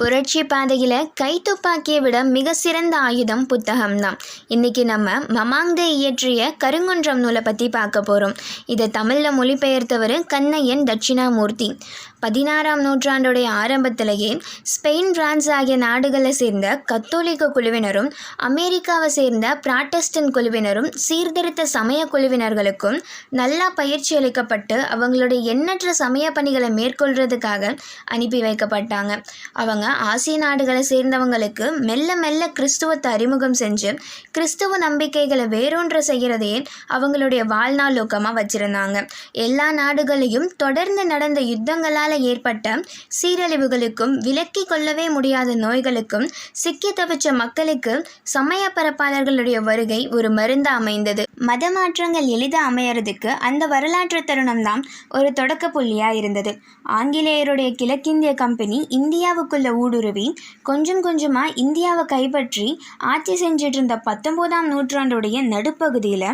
புரட்சி பாதையில் கைத்துப்பாக்கியை விட மிக சிறந்த ஆயுதம் புத்தகம்தான். இன்றைக்கி நம்ம மமாங்தே இயற்றிய கருங்குன்றம் நூலை பற்றி பார்க்க போகிறோம் இதை தமிழில் மொழிபெயர்த்தவர் கண்ணையன் தட்சிணாமூர்த்தி. பதினாறாம் நூற்றாண்டுடைய ஆரம்பத்திலேயே ஸ்பெயின் பிரான்ஸ் ஆகிய நாடுகளை சேர்ந்த கத்தோலிக்க குழுவினரும் அமெரிக்காவை சேர்ந்த பிராட்டஸ்டன் குழுவினரும் சீர்திருத்த சமய குழுவினர்களுக்கும் நல்லா பயிற்சி அளிக்கப்பட்டு அவங்களுடைய எண்ணற்ற சமய பணிகளை மேற்கொள்றதுக்காக அனுப்பி வைக்கப்பட்டாங்க. அவங்க ஆசிய நாடுகளை சேர்ந்தவங்களுக்கு மெல்ல மெல்ல கிறிஸ்துவத்தை அறிமுகம் செஞ்சு கிறிஸ்துவ நம்பிக்கைகளை வேரூன்ற செய்கிறதையே அவங்களுடைய வாழ்நாள் நோக்கமாக வச்சுருந்தாங்க. எல்லா நாடுகளையும் தொடர்ந்து நடந்த யுத்தங்களால் ஏற்பட்ட சீரழிவுகளுக்கும் விலக்கி கொள்ளவே முடியாத நோய்களுக்கும் சிக்கி தவிச்ச மக்களுக்கு சமய பரப்பாளர்களுடைய வருகை ஒரு மருந்து அமைந்தது. மத மாற்றங்கள் எளிதாக அமையறதுக்கு அந்த வரலாற்று தருணம் தான் ஒரு தொடக்க புள்ளியாக இருந்தது. ஆங்கிலேயருடைய கிழக்கிந்திய கம்பெனி இந்தியாவுக்குள்ள ஊடுருவி கொஞ்சம் கொஞ்சமாக இந்தியாவை கைப்பற்றி ஆட்சி செஞ்சிட்டு இருந்த பத்தொம்போதாம் நூற்றாண்டுடைய நடுப்பகுதியில்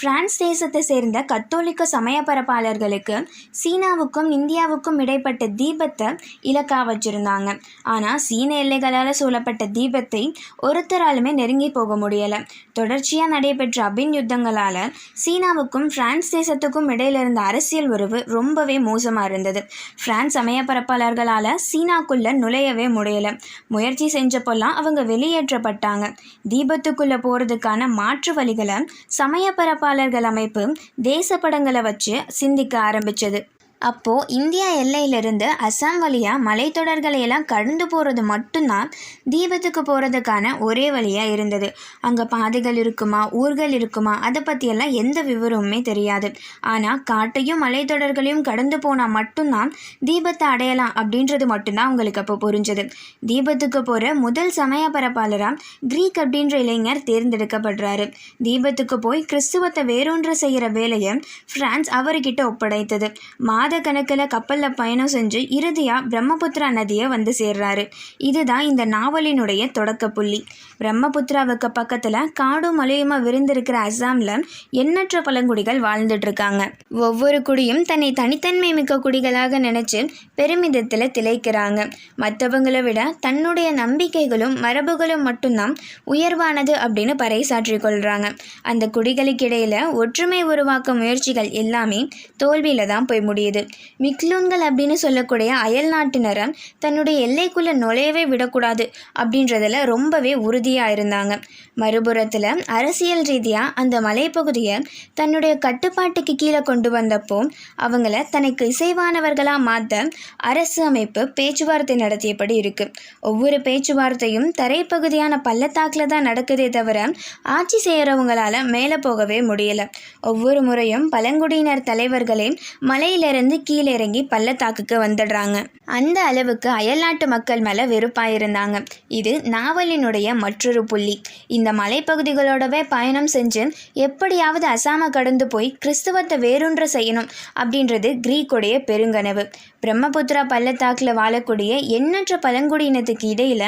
பிரான்ஸ் தேசத்தை சேர்ந்த கத்தோலிக்க சமய பரப்பாளர்களுக்கு சீனாவுக்கும் இந்தியாவுக்கும் இடைப்பட்ட தீபத்தை இலக்கா வச்சிருந்தாங்க. ஆனால் சீன எல்லைகளால் சூழப்பட்ட தீபத்தை ஒருத்தராலுமே நெருங்கி போக முடியலை. தொடர்ச்சியாக நடைபெற்ற அபின் யுத்தங்களால் சீனாவுக்கும் பிரான்ஸ் தேசத்துக்கும் இடையில இருந்த அரசியல் உறவு ரொம்பவே மோசமாக இருந்தது. பிரான்ஸ் சமய பரப்பாளர்களால் சீனாக்குள்ளே நுழையவே முடியலை. முயற்சி செஞ்சப்போல்லாம் அவங்க வெளியேற்றப்பட்டாங்க. தீபத்துக்குள்ளே போகிறதுக்கான மாற்று வழிகளை சமய பரப்பாளர்கள் அமைப்பு தேசப்படங்களை வச்சு சிந்திக்க ஆரம்பித்தது அப்போது இந்தியா எல்லையிலிருந்து அசாம் வழியாக மலைத்தொடர்களை எல்லாம் கடந்து போகிறது மட்டும்தான் தீபத்துக்கு போகிறதுக்கான ஒரே வழியாக இருந்தது. அங்கே பாதைகள் இருக்குமா ஊர்கள் இருக்குமா அதை பற்றியெல்லாம் எந்த விவரமுமே தெரியாது. ஆனால் காட்டையும் மலைத்தொடர்களையும் கடந்து போனால் மட்டும்தான் தீபத்தை அடையலாம் அப்படின்றது மட்டும்தான் அவங்களுக்கு அப்போ புரிஞ்சது. தீபத்துக்கு போகிற முதல் சமய பரப்பாளராக கிரீக் அப்படின்ற இளைஞர் தேர்ந்தெடுக்கப்படுறாரு. தீபத்துக்கு போய் கிறிஸ்துவத்தை வேரூன்ற செய்கிற வேலையை பிரான்ஸ் அவர்கிட்ட ஒப்படைத்தது. மாத கணக்கில் கப்பலில் பயணம் செஞ்சு இறுதியாக பிரம்மபுத்திரா நதியை வந்து சேர்றாரு. இதுதான் இந்த நாவலினுடைய தொடக்க புள்ளி. பிரம்மபுத்திராவுக்கு பக்கத்தில் காடும் மலையுமா விரிந்திருக்கிற அஸ்ஸாமில் எண்ணற்ற பழங்குடிகள் வாழ்ந்துட்டு இருக்காங்க ஒவ்வொரு குடியும் தன்னை தனித்தன்மை மிக்க குடிகளாக நினைச்சு பெருமிதத்தில் திளைக்கிறாங்க. மற்றவங்களை விட தன்னுடைய நம்பிக்கைகளும் மரபுகளும் மட்டும்தான் உயர்வானது அப்படின்னு பறைசாற்றி கொள்கிறாங்க அந்த குடிகளுக்கிடையில் ஒற்றுமை உருவாக்க முயற்சிகள் எல்லாமே தோல்வியில் தான் போய் முடியுது. மிக்லூன்கள் அப்படின்னு சொல்லக்கூடிய அயல் நாட்டினரை தன்னுடைய எல்லைக்குள்ளே நுழையவே விடக்கூடாது அப்படின்றதுல ரொம்பவே உறுதியாக இருந்தாங்க. மறுபுறத்தில் அரசியல் ரீதியாக அந்த மலைப்பகுதியை தன்னுடைய கட்டுப்பாட்டுக்கு கீழே கொண்டு வந்தப்போ அவங்கள தனக்கு இசைவானவர்களாக மாற்ற அரசு அமைப்பு பேச்சுவார்த்தை நடத்தியபடி இருக்கு. ஒவ்வொரு பேச்சுவார்த்தையும் தரைப்பகுதியான பள்ளத்தாக்கில் தான் நடக்குதே தவிர ஆட்சி செய்கிறவங்களால மேலே போகவே முடியலை. ஒவ்வொரு முறையும் பழங்குடியினர் தலைவர்களே மலையிலிருந்து கீழே இறங்கி பள்ளத்தாக்குக்கு வந்துடுறாங்க. அந்த அளவுக்கு அயல்நாட்டு மக்கள் மேலே வெறுப்பாக இருந்தாங்க இது நாவலினுடைய மற்றொரு புள்ளி. இந்த மலைப்பகுதிகளோடவே பயணம் செஞ்சு எப்படியாவது அசாமை கடந்து போய் கிறிஸ்துவத்தை வேறொன்று செய்யணும் அப்படின்றது கிரீக்குடைய பெருங்கனவு. பிரம்மபுத்திரா பள்ளத்தாக்கில் வாழக்கூடிய எண்ணற்ற பழங்குடியினத்துக்கு இடையில்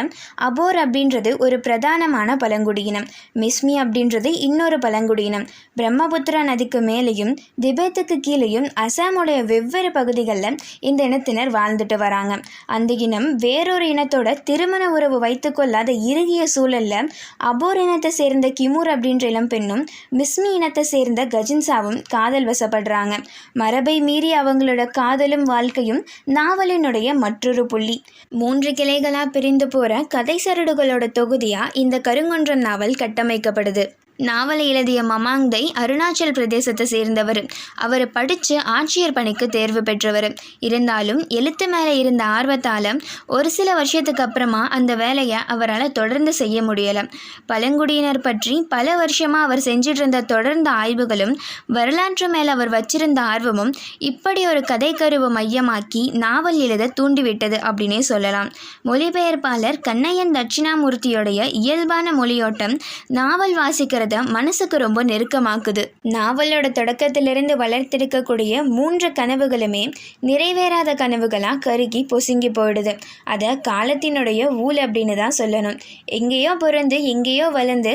அபோர் அப்படின்றது ஒரு பிரதானமான பழங்குடியினம். மிஸ்மி அப்படின்றது இன்னொரு பழங்குடியினம். பிரம்மபுத்திரா நதிக்கு மேலேயும் திபெத்துக்கு கீழேயும் அசாமுடைய வெவ்வேறு பகுதிகளில் இந்த இனத்தினர் வாழ்ந்துட்டு வராங்க. அந்த இனம் வேறொரு இனத்தோட திருமண உறவு வைத்துக்கொள்ளாத இறுகிய சூழலில் அபோர் இனத்தை சேர்ந்த கிமூர் அப்படின்ற இளம்பெண்ணும் மிஸ்மி இனத்தை சேர்ந்த கஜின்சாவும் காதல் வசப்படுறாங்க. மரபை மீறி அவங்களோட காதலும் வாழ்க்கையும் நாவலினுடைய மற்றொரு புள்ளி. மூன்று கிளைகளாக பிரிந்து போகிற கதை சரடுகளோட தொகுதியாக இந்த கருங்கொன்றம் நாவல் கட்டமைக்கப்படுது. நாவலை எழுதிய மமாங்தை அருணாச்சல் பிரதேசத்தை சேர்ந்தவர். அவர் படித்து ஆட்சியர் பணிக்கு தேர்வு பெற்றவர். இருந்தாலும் எழுத்து மேலே இருந்த ஆர்வத்தால் ஒரு சில வருஷத்துக்கு அப்புறமா அந்த வேலையை அவரால் தொடர்ந்து செய்ய முடியலை. பழங்குடியினர் பற்றி பல வருஷமாக அவர் செஞ்சிட்டு இருந்த தொடர்ந்த ஆய்வுகளும் வரலாற்று மேலே அவர் வச்சிருந்த ஆர்வமும் இப்படி ஒரு கதைக்கருவை மையமாக்கி நாவல் எழுத தூண்டிவிட்டது அப்படின்னே சொல்லலாம். மொழிபெயர்ப்பாளர் கண்ணையன் தட்சிணாமூர்த்தியோடைய இயல்பான மொழியோட்டம் நாவல் வாசிக்கிற போகிறத மனசுக்கு ரொம்ப நெருக்கமாக்குது. நாவலோட தொடக்கத்திலிருந்து வளர்த்திருக்கக்கூடிய மூன்று கனவுகளுமே நிறைவேறாத கனவுகளாக கருகி பொசுங்கி போயிடுது. அதை காலத்தினுடைய ஊழ் அப்படின்னு தான் சொல்லணும். எங்கேயோ பிறந்து எங்கேயோ வளர்ந்து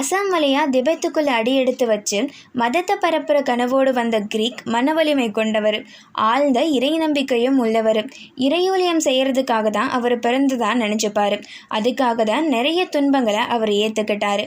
அசாம் வழியாக திபெத்துக்குள்ளே அடி எடுத்து வச்சு மதத்தை பரப்புகிற கனவோடு வந்த கிரீக் மனவலிமை கொண்டவர். ஆழ்ந்த இறை நம்பிக்கையும் உள்ளவர். இறையூலியம் செய்கிறதுக்காக தான் அவர் பிறந்ததான் நினச்சிப்பார். அதுக்காக தான் நிறைய துன்பங்களை அவர் ஏற்றுக்கிட்டார்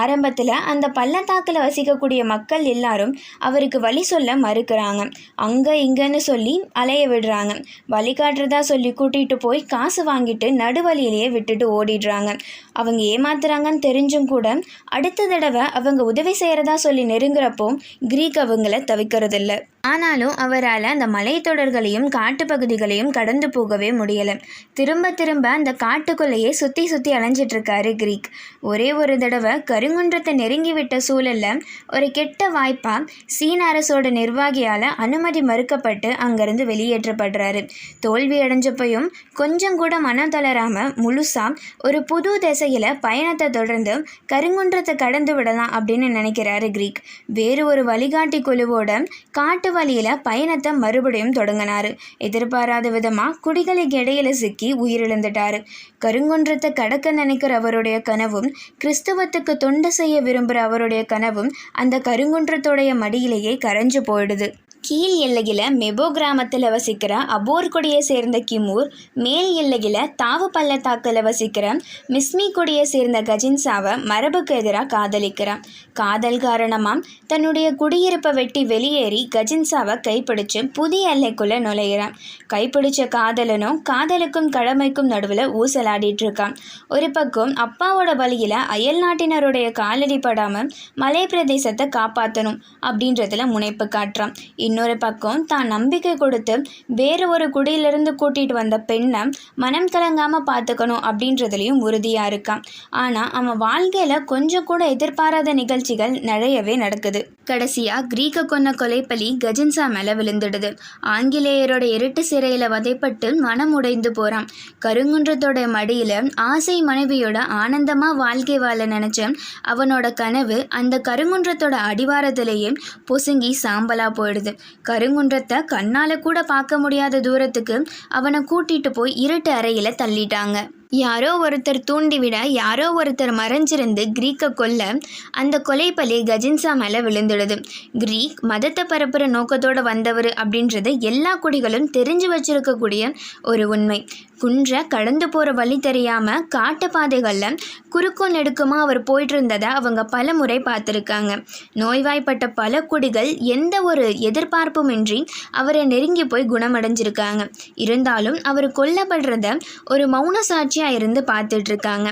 ஆரம்பத்தில் அந்த பள்ளத்தாக்கில் வசிக்கக்கூடிய மக்கள் எல்லாரும் அவருக்கு வழி சொல்ல மறுக்கிறாங்க. அங்கே இங்கேன்னு சொல்லி அலைய விடுறாங்க. வழிகாட்டுறதா சொல்லி கூட்டிகிட்டு போய் காசு வாங்கிட்டு நடுவழியிலேயே விட்டுட்டு ஓடிடுறாங்க. அவங்க ஏமாத்துறாங்கன்னு தெரிஞ்சும் கூட அடுத்த தடவை அவங்க உதவி செய்கிறதா சொல்லி நெருங்குறப்போ கிரீக் அவங்கள தவிக்கிறதில்ல. ஆனாலும் அவரால் அந்த மலைத்தொடர்களையும் காட்டுப்பகுதிகளையும் கடந்து போகவே முடியலை. திரும்ப திரும்ப அந்த காட்டுக்குள்ளேயே சுற்றி சுற்றி அலைஞ்சிட்ருக்காரு கிரீக். ஒரே ஒரு தடவை கருங்குன்றத்தை நெருங்கி விட்ட சூழலில் ஒரு கெட்ட வாய்ப்பாக சீன அரசோட நிர்வாகியால் அனுமதி மறுக்கப்பட்டு அங்கேருந்து வெளியேற்றப்படுறாரு. தோல்வி அடைஞ்சப்பையும் கொஞ்சம் கூட மனம் தளராமல் முழுசாக ஒரு புது திசையில் பயணத்தை தொடர்ந்து கருங்குன்றத்தை கடந்து விடலாம் அப்படின்னு நினைக்கிறாரு கிரீக். வேறு ஒரு வழிகாட்டி குழுவோட காட்டு வழியில் பயணத்தை மறுபடியும் தொடங்கினார். எதிர்பாராத விதமாக குடிகளுக்கு இடையில சிக்கி உயிரிழந்துட்டார். கருங்குன்றத்தை கடக்க நினைக்கிற அவருடைய கனவும் கிறிஸ்தவத்துக்கு தொண்டு செய்ய விரும்புகிற அவருடைய கனவும் அந்த கருங்குன்றத்தோடைய மடியிலேயே கரைஞ்சு போயிடுது. கீழ் எல்லையில் மெபோ கிராமத்தில் வசிக்கிற அபோர் கொடியை சேர்ந்த கிமூர் மேல் எல்லையில் தாவு பள்ளத்தாக்கில் வசிக்கிற மிஸ்மி கொடியை சேர்ந்த கஜின்சாவை மரபுக்கு எதிராக காதலிக்கிறான் காதல் காரணமாக தன்னுடைய குடியிருப்பை வெட்டி வெளியேறி கஜின்சாவை கைப்பிடிச்சு புதிய எல்லைக்குள்ளே நுழையிறான் கைப்பிடிச்ச காதலனும் காதலுக்கும் கடமைக்கும் நடுவில் ஊசலாடிட்டு இருக்கான் ஒரு பக்கம் அப்பாவோட வழியில் அயல் நாட்டினருடைய காலடி படாமல் மலை பிரதேசத்தை காப்பாற்றணும் அப்படின்றதுல முனைப்பு காட்டுறான். இன்னும் இன்னொரு பக்கம் தான் நம்பிக்கை கொடுத்து வேறு ஒரு குடியிலிருந்து கூட்டிகிட்டு வந்த பெண்ணை மனம் கலங்காமல் பார்த்துக்கணும் அப்படின்றதுலையும் உறுதியாக இருக்கான் ஆனால் அவன் வாழ்க்கையில் கொஞ்சம் கூட எதிர்பாராத நிகழ்ச்சிகள் நிறையவே நடக்குது. கடைசியாக கிரீக்க கொன்ன கொலைப்பலி கஜின்சா மேலே விழுந்துடுது. ஆங்கிலேயரோட இருட்டு சிறையில் வதைப்பட்டு மனம் உடைந்து போகிறான் கருங்குன்றத்தோட மடியில் ஆசை மனைவியோட ஆனந்தமாக வாழ்க்கை வாழ நினச்ச அவனோட கனவு அந்த கருங்குன்றத்தோட அடிவாரத்திலேயே பொசுங்கி சாம்பலாக போயிடுது. கருங்குன்றத்தை கண்ணால் கூட பார்க்க முடியாத தூரத்துக்கு அவனை கூட்டிட்டு போய் இருட்டு அறையில் தள்ளிட்டாங்க. யாரோ ஒருத்தர் தூண்டிவிட யாரோ ஒருத்தர் மறைஞ்சிருந்து கிரீக்கை கொல்ல அந்த கொலைப்பலி கஜின்சா மேலே விழுந்துடுது. கிரீக் மதத்தை பரப்புகிற நோக்கத்தோடு வந்தவர் அப்படின்றது எல்லா குடிகளும் தெரிஞ்சு வச்சிருக்கக்கூடிய ஒரு உண்மை. குன்றை கடந்து போகிற வழி தெரியாமல் காட்டு பாதைகளில் குறுக்கும் நெடுக்குமாக அவர் போயிட்டு இருந்ததை அவங்க பல முறை பார்த்துருக்காங்க. நோய்வாய்ப்பட்ட பல குடிகள் எந்த ஒரு எதிர்பார்ப்புமின்றி அவரை நெருங்கி போய் குணமடைஞ்சிருக்காங்க. இருந்தாலும் அவர் கொல்லப்படுறத ஒரு மௌன சாட்சி சாட்சியாக இருந்து பார்த்துட்டு இருக்காங்க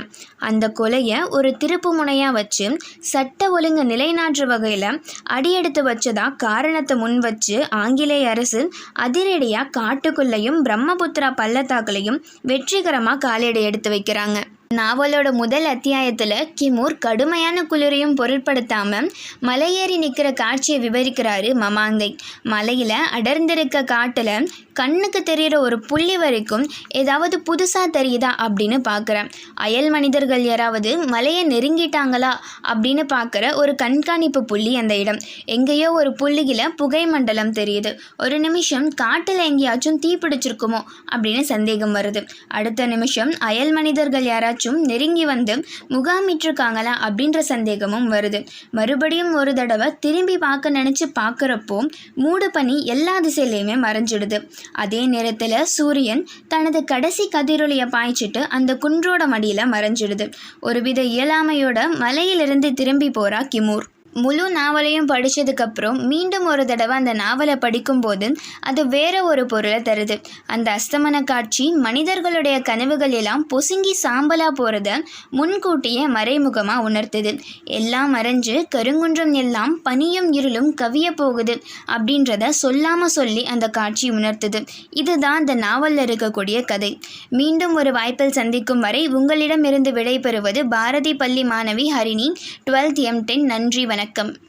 அந்த கொலையை ஒரு திருப்பு முனையாக வச்சு சட்ட ஒழுங்கு நிலைநாட்டு வகையில் அடியெடுத்து வச்சதா காரணத்தை முன் வச்சு ஆங்கிலேய அரசு அதிரடியாக காட்டுக்குள்ளேயும் பிரம்மபுத்திரா பள்ளத்தாக்குலையும் வெற்றிகரமாக காலடி எடுத்து வைக்கிறாங்க. நாவலோட முதல் அத்தியாயத்தில் கிமூர் கடுமையான குளிரையும் பொருட்படுத்தாமல் மலையேறி நிற்கிற காட்சியை விவரிக்கிறாரு மமாங்கை. மலையில் அடர்ந்திருக்க காட்டில் கண்ணுக்கு தெரிகிற ஒரு புள்ளி வரைக்கும் ஏதாவது புதுசாக தெரியுதா அப்படின்னு பார்க்குறேன் அயல் மனிதர்கள் யாராவது மலையை நெருங்கிட்டாங்களா அப்படின்னு பார்க்குற ஒரு கண்காணிப்பு புள்ளி அந்த இடம். எங்கேயோ ஒரு புள்ளியில் புகை மண்டலம் தெரியுது. ஒரு நிமிஷம் காட்டில் எங்கேயாச்சும் தீ பிடிச்சிருக்குமோ அப்படின்னு சந்தேகம் வருது. அடுத்த நிமிஷம் அயல் மனிதர்கள் யாராச்சும் நெருங்கி வந்து முகாமிட்டிருக்காங்களா அப்படின்ற சந்தேகமும் வருது. மறுபடியும் ஒரு தடவை திரும்பி பார்க்க நினச்சி பார்க்குறப்போ மூடு பனி எல்லா திசையிலையுமே மறைஞ்சிடுது. அதே நேரத்தில் சூரியன் தனது கடைசி கதிரொலியை பாய்ச்சிட்டு அந்த குன்றோட மடியில் மறைஞ்சிடுது. ஒருவித இயலாமையோட மலையிலிருந்து திரும்பி போறா கிமூர். முழு நாவலையும் படித்ததுக்கப்புறம் மீண்டும் ஒரு தடவை அந்த நாவலை படிக்கும்போது அது வேற ஒரு பொருளை தருது. அந்த அஸ்தமன காட்சி மனிதர்களுடைய கனவுகள் எல்லாம் பொசுங்கி சாம்பலாக போகிறத முன்கூட்டியே மறைமுகமாக உணர்த்துது. எல்லாம் மறைஞ்சு கருங்குன்றம் எல்லாம் பனியும் இருளும் கவிய போகுது அப்படின்றத சொல்லாமல் சொல்லி அந்த காட்சி உணர்த்துது. இதுதான் அந்த நாவலில் இருக்கக்கூடிய கதை. மீண்டும் ஒரு வாய்ப்பில் சந்திக்கும் வரை உங்களிடமிருந்து விடைபெறுவது பாரதி பள்ளி மாணவி ஹரிணி டுவெல்த் எம் டென். நன்றி வணக்கம்.